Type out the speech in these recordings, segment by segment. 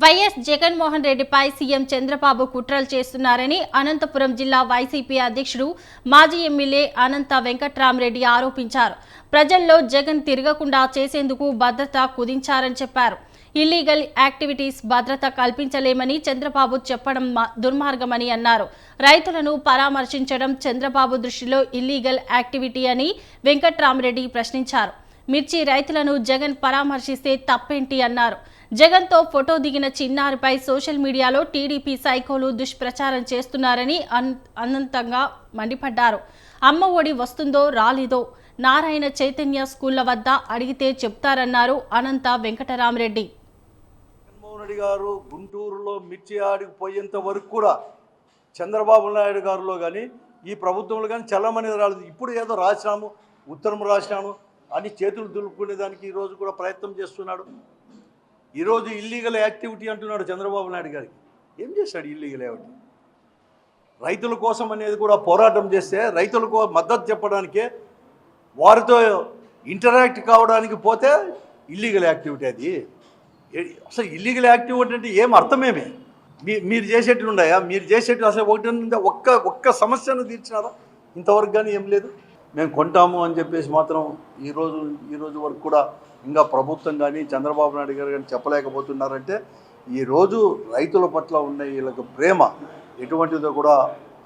YS Jaganmohan రెడ్డిపై CM Chandrababu కుట్రలు చేస్తున్నారని అనంతపురం జిల్లా వైసీపీ అధ్యక్షుడు మాజీ ఎమ్మెల్యే అనంత వెంకట్రామరెడ్డి ఆరోపించారు. ప్రజల్లో జగన్ తిరగకుండా చేసేందుకు భద్రత కుదించారని చెప్పారు. ఇల్లీగల్ యాక్టివిటీస్ భద్రత కల్పించలేమని చంద్రబాబు చెప్పడం దుర్మార్గమని అన్నారు. రైతులను పరామర్శించడం చంద్రబాబు దృష్టిలో ఇల్లీగల్ యాక్టివిటీ అని వెంకట్రామరెడ్డి ప్రశ్నించారు. మిర్చి రైతులను జగన్ పరామర్శిస్తే తప్పేంటి అన్నారు. జగన్తో ఫోటో దిగిన చిన్నారిపై సోషల్ మీడియాలో టీడీపీ సైకోలు దుష్ప్రచారం చేస్తున్నారని అన్- అనంతంగా మండిపడ్డారు. అమ్మ ఒడి వస్తుందో రాలేదో నారాయణ చైతన్య స్కూళ్ళ వద్ద అడిగితే చెప్తారన్నారు అనంత వెంకటరామరెడ్డి. జగన్మోహన్ రెడ్డి గారు గుంటూరులో మిర్చి ఆడికి పోయేంత వరకు కూడా చంద్రబాబు నాయుడు గారిలో కానీ ఈ ప్రభుత్వంలో కానీ చల్లమనేది రాలేదు. ఇప్పుడు ఏదో రాసినాము ఉత్తరం రాసినాము అని చేతులు దులుపుకునే దానికి ఈరోజు కూడా ప్రయత్నం చేస్తున్నాడు. ఈరోజు ఇల్లీగల్ యాక్టివిటీ అంటున్నాడు చంద్రబాబు నాయుడు గారికి. ఏం చేశాడు ఇల్లీగల్ యాక్టివిటీ రైతుల కోసం అనేది కూడా పోరాటం చేస్తే రైతులకు మద్దతు చెప్పడానికే వారితో ఇంటరాక్ట్ కావడానికి పోతే ఇల్లీగల్ యాక్టివిటీ అది. అసలు ఇల్లీగల్ యాక్టివిటీ అంటే ఏం అర్థమేమి? మీ మీరు చేసేట్లు ఉన్నాయా? మీరు చేసేట్లు అసలు ఒకటి ఉందా? ఒక్క ఒక్క సమస్యను తీర్చినారా? ఇంతవరకు కానీ ఏం లేదు. మేము కొంటాము అని చెప్పేసి మాత్రం ఈరోజు ఈరోజు వరకు కూడా ఇంకా ప్రభుత్వం కానీ చంద్రబాబు నాయుడు గారు కానీ చెప్పలేకపోతున్నారంటే ఈరోజు రైతుల పట్ల ఉన్న వీళ్ళకి ప్రేమ ఎటువంటిదో కూడా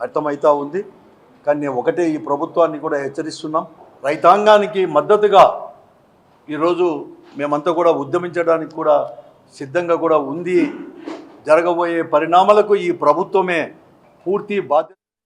అర్థమవుతా ఉంది. కానీ నేను ఒకటే ఈ ప్రభుత్వాన్ని కూడా హెచ్చరిస్తున్నాం. రైతాంగానికి మద్దతుగా ఈరోజు మేమంతా కూడా ఉద్యమించడానికి కూడా సిద్ధంగా కూడా ఉంది. జరగబోయే పరిణామాలకు ఈ ప్రభుత్వమే పూర్తి బాధ్యత